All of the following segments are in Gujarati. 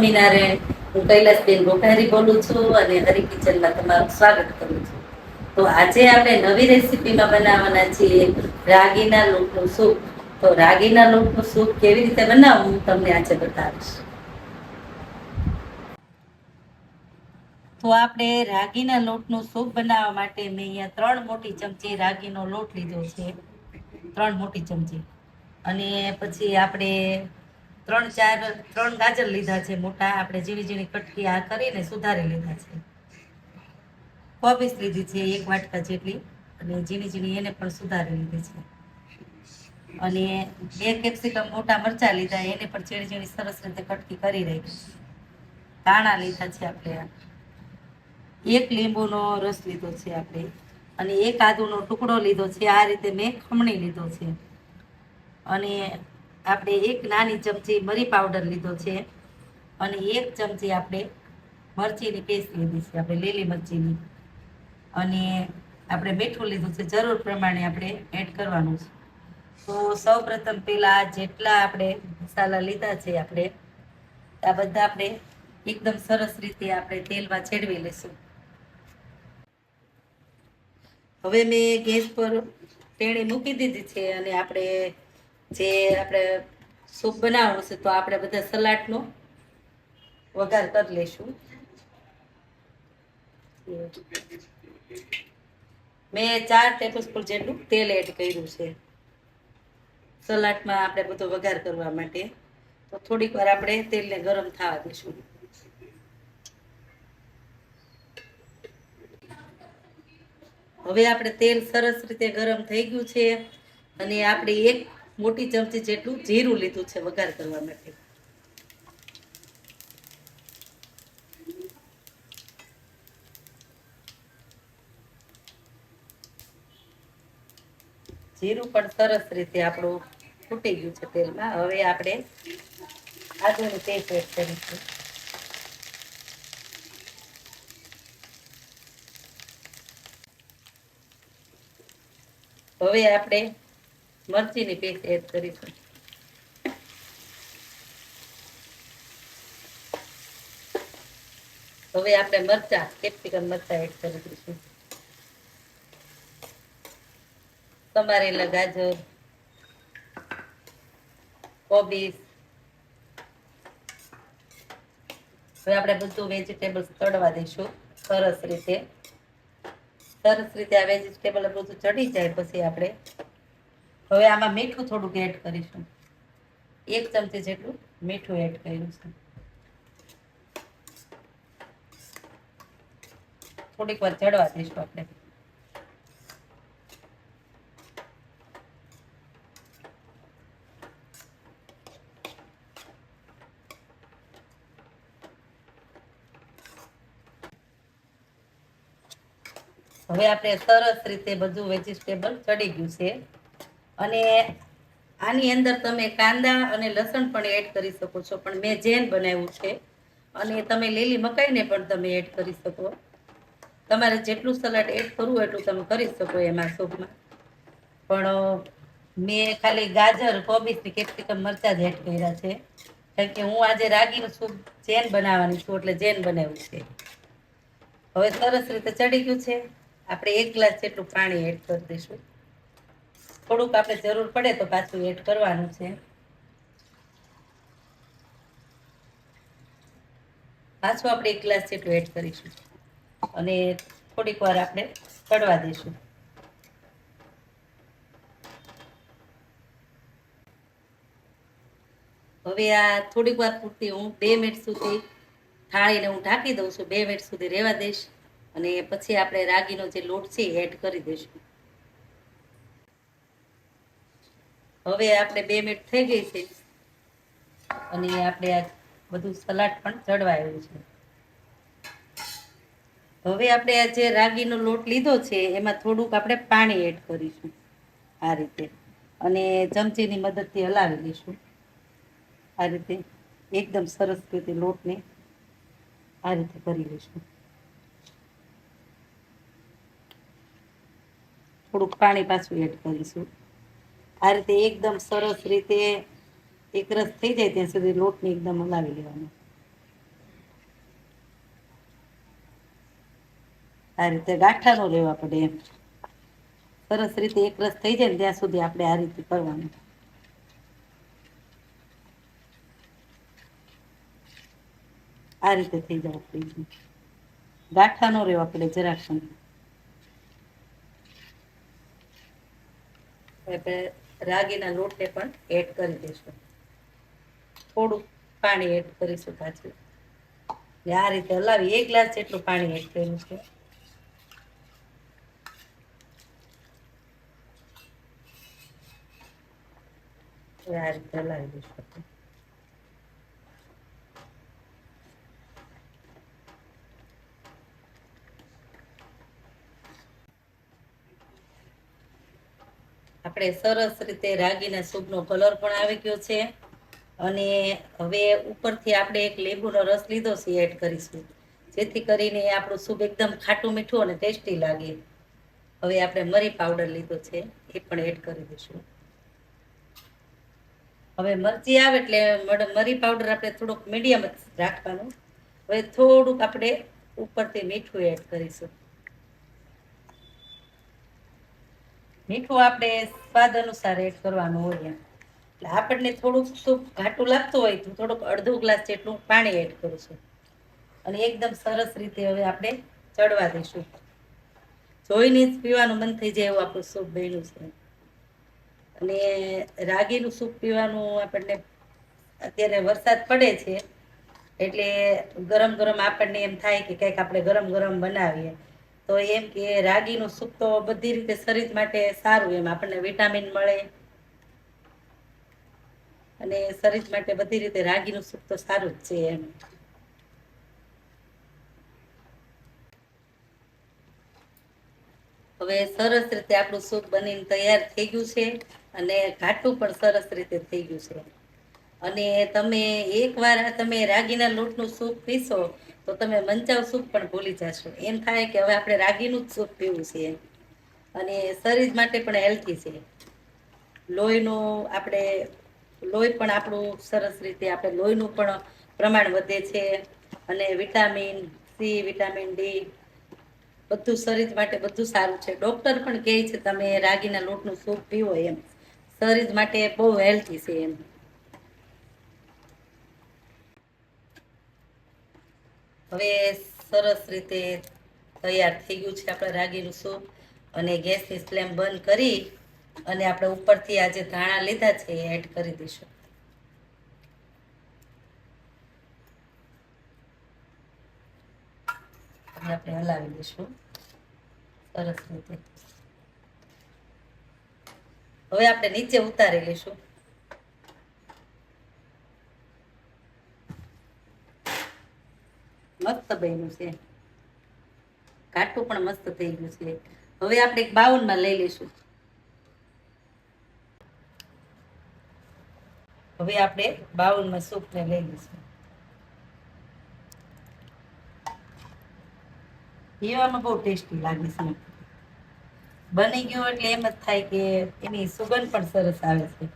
સ્વામિનારાયણ, હું કૈલાસબેન ગોખારી બોલું છું અને હરી કિચનમાં તમારું સ્વાગત કરું છું. તો આજે આપણે નવી રેસીપીમાં બનાવવાના છીએ રાગીના લોટનું સૂપ. તો રાગીના લોટનું સૂપ કેવી રીતે બનાવવું હું તમને આજે બતાવીશ. તો આપણે રાગીના લોટનું સૂપ બનાવવા માટે મેં અહીંયા ત્રણ મોટી ચમચી રાગીનો લોટ લીધો છે. ત્રણ મોટી ચમચી. અને પછી આપણે ત્રણ ચાર, ત્રણ ગાજર લીધા છે મોટા. આપણે ઝીણી ઝીણી કટકી આ કરીને સુધારી લીધા છે. કોબીસ લીધી છે એક વાટકા જેટલી. અને ઝીણી ઝીણી એને પણ સુધારી લીધી છે. અને બે કેપ્સિકમ મોટા મરચાં લીધા, એને પણ ઝીણી ઝીણી સરસ રીતે કટકી કરી રાખી. ધાણા લીધા છે આપણે એક લીંબુનો રસ લીધો છે આપણે. અને એક આદુનો ટુકડો લીધો છે. આ રીતે મેં ખમણી લીધો છે. અને આપણે એક નાની ચમચી મરી પાવડર લીધો છે અને એક ચમચી આપણે મરચીની પેસ્ટ લીધી છે, આપણે લીલી મરચીની. અને આપણે મીઠું લીધું છે, જરૂર પ્રમાણે આપણે એડ કરવાનું છે. તો સૌ પ્રથમ પહેલાં જેટલા આપણે મસાલા લીધા છે આપણે, આ બધા આપણે એકદમ સરસ રીતે આપણે તેલમાં છેડવી લઈશું. હવે મેં ગેસ પર તેણી મૂકી દીધી છે અને આપણે જે આપણે સૂપ બનાવવાનું છે તો આપણે બધા સલાડનો વઘાર કરી લઈશું. મેં ચાર ટેબલ સ્પૂન જેટલું તેલ એડ કર્યું છે. સલાડમાં આપણે બધો વઘાર કરવા માટે. તો થોડીક વાર આપણે તેલને ગરમ થવા દઈશું. હવે આપણે તેલ સરસ રીતે ગરમ થઈ ગયું છે. અને આપણે એક મોટી ચમચી જેટલું જીરું લીધું છે વઘાર કરવા માટે. જીરું પણ સરસ રીતે આપણું ફૂટી ગયું છે તેલમાં. હવે આપણે આદુની પેસ્ટ એડ કરીશું. હવે આપણે મરચીની પેસ્ટ એડ કરીશું હવે આપણે મરચા કેપ્સિકમ મરચા એડ કરી દઈશું. તમારેલા ગાજર કોબીસ હવે આપણે બધું વેજીટેબલ્સ તળવા દઈશું, સરસ રીતે. સરસ રીતે આ વેજીટેબલ બધું ચડી જાય પછી આપણે હવે આમાં મીઠું થોડુંક એડ કરીશું. એક ચમચી જેટલું મીઠું એડ કર્યું છે. થોડીક વાર ચડવા દઈશું આપણે. હવે આપણે સરસ રીતે બધું વેજીટેબલ ચડી ગયું છે. અને આની અંદર તમે કાંદા અને લસણ પણ એડ કરી શકો છો. પણ મેં જેન બનાવ્યું છે. અને તમે લીલી મકાઈને પણ તમે એડ કરી શકો. તમારે જેટલું સલાડ એડ કરવું એટલું તમે કરી શકો એમાં સૂપમાં. પણ મેં ખાલી ગાજર, કોબીજ કેપ્સિકમ મરચાં જ એડ કર્યા છે. કારણ કે હું આજે રાગીનું સૂપ જેન બનાવવાની છું એટલે જેન બનાવ્યું છે. હવે સરસ રીતે ચડી ગયું છે. આપણે એક ગ્લાસ જેટલું પાણી એડ કરી દઈશું. થોડુંક આપણે જરૂર પડે તો પાછું એડ કરવાનું છે. પાછું આપણે એક ગ્લાસ જેટલું એડ કરીશું. અને થોડીક વાર આપણે ચડવા દઈશું. હવે આ થોડીક વાર પૂરતી હું બે મિનિટ સુધી થાળીને હું ઢાંકી દઉં છું. બે મિનિટ સુધી રહેવા દઈશ. અને પછી આપણે રાગીનો જે લોટ છે એડ કરી દઈશું. હવે આપણે બે મિનિટ થઈ ગઈ છે. અને આપણે આ બધું સલાડ પણ ચડવાયું છે. હવે આપણે આ જે રાગીનો લોટ લીધો છે, એમાં થોડુંક આપણે પાણી એડ કરીશું આ રીતે. અને ચમચીની મદદથી હલાવી લઈશું. આ રીતે એકદમ સરસ રીતે લોટને આ રીતે કરી લઈશું. થોડુંક પાણી પાછું એડ કરીશું. આ રીતે એકદમ સરસ રીતે એકરસ થઈ જાય ત્યાં સુધી લોટને એકદમ હલાવી લેવાનો. આ રીતે ગાંઠાનો લેવા પડે એમ. સરસ રીતે એકરસ થઈ જાય ને ત્યાં સુધી આપણે આ રીતે કરવાનું. આ રીતે થઈ જાય આપણે ગાંઠા ન રહેવા પડે જરાક પણ એટલે રાગીના લોટને પણ એડ કરી દઈશું. થોડું પાણી એડ કરીશું પાછું. ને આ રીતે હલાવી, એક ગ્લાસ જેટલું પાણી એડ કર્યું છે. આ રીતે હલાવી દઈશું આપણે. સરસ રીતે રાગીના સૂપનો કલર પણ આવી ગયો છે. અને હવે ઉપરથી આપણે એક લીંબુનો રસ લીધો છે એડ કરીશું. જેથી કરીને આપણું સૂપ એકદમ ખાટું મીઠું અને ટેસ્ટી લાગે. હવે આપણે મરી પાવડર લીધો છે, એ પણ એડ કરી દઈશું. હવે મરચી આવે એટલે મરી પાવડર આપણે થોડુંક મીડિયમ જ રાખવાનું. હવે થોડુંક આપણે ઉપરથી મીઠું એડ કરીશું. મીઠું આપણે સ્વાદ અનુસાર એડ કરવાનું હોય એમ. એટલે આપણને થોડુંક સૂપ ઘાટું લાગતું હોય તો થોડુંક અડધો ગ્લાસ જેટલું પાણી એડ કરું છું. અને એકદમ સરસ રીતે હવે આપણે ચડવા દઈશું. જોઈને જ પીવાનું મન થઈ જાય એવું આપણું સૂપ બન્યું છે. અને રાગીનું સૂપ પીવાનું આપણને અત્યારે વરસાદ પડે છે. એટલે ગરમ ગરમ આપણને એમ થાય કે કંઈક આપણે ગરમ ગરમ બનાવીએ. તો એમ કે રાગીનું સૂપ તો બધી રીતે શરીર માટે સારું એમ. આપણને વિટામિન મળે. અને શરીર માટે બધી રીતે રાગીનું સૂપ તો સારું જ છે એમ. હવે સરસ રીતે આપણું સૂપ બનીને તૈયાર થઈ ગયું છે અને ઘાટું પણ સરસ રીતે થઈ ગયું છે. અને તમે એકવાર તમે રાગીના લોટનું સૂપ પીશો તો તમે મંચાવ સૂપ પણ ભૂલી જશો. એમ થાય કે હવે આપણે રાગીનું જ સૂપ પીવું છે. અને શરીર માટે પણ હેલ્થી છે. લોહીનું આપણે, લોહી પણ આપણું સરસ રીતે આપણે લોહીનું પણ પ્રમાણ વધે છે. અને વિટામિન સી, વિટામિન ડી બધું શરીર માટે બધું સારું છે. ડૉક્ટર પણ કહે છે, તમે રાગીના લોટનું સૂપ પીવો એમ. શરીર માટે બહુ હેલ્થી છે એમ. હવે સરસ રીતે તૈયાર થઈ ગયું છે આપણે રાગીનું સૂપ અને ગેસની ફ્લેમ બંધ કરી અને આપણે ઉપરથી આ જે ધાણા લીધા છે એ એડ કરી દઈશું. આપણે હલાવી દઈશું. સરસ રીતે. હવે આપણે નીચે ઉતારી લઈશું. બન્યું છે. કાઠું પણ મસ્ત થઈ ગયું છે. હવે આપણે એક બાઉલમાં લઈ લઈશું. હવે આપણે બાઉલમાં સૂપને લઈ લઈશું. પીવામાં બહુ ટેસ્ટી લાગે છે. બની ગયું એટલે એમ જ થાય કે એની સુગંધ પણ સરસ આવે છે.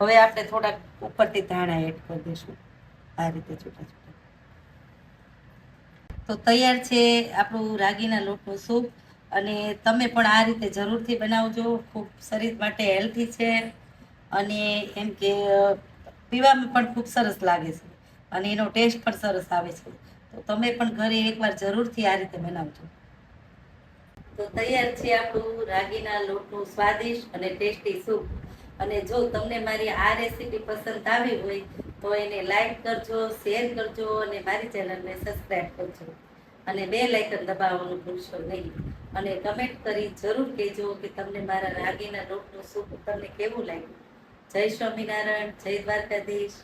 હવે આપણે થોડાક ઉપરથી ધાણા એડ કરી દઈશું. આ રીતે છૂટા છૂટા. તો તૈયાર છે આપણું રાગીના લોટનું સૂપ. અને તમે પણ આ રીતે જરૂરથી બનાવજો. ખૂબ શરીર માટે હેલ્ધી છે. અને એમ કે પીવામાં પણ ખૂબ સરસ લાગે છે. અને એનો ટેસ્ટ પણ સરસ આવે છે. તો તમે પણ ઘરે એકવાર જરૂરથી આ રીતે બનાવજો. તો તૈયાર છે આપણું રાગીના લોટનું સ્વાદિષ્ટ અને ટેસ્ટી સૂપ. અને જો તમને મારી આ રેસીપી પસંદ આવી હોય, તો એને લાઈક કરજો શેર કરજો અને મારી ચેનલને સબસ્ક્રાઈબ કરજો. અને બે લાઇકન દબાવવાનું ભૂલશો નહીં. અને કમેન્ટ કરી જરૂર કહેજો કે તમને મારા રાગીના લોટનું સૂપ તમને કેવું લાગ્યું? જય સ્વામિનારાયણ, જય દ્વારકાધીશ.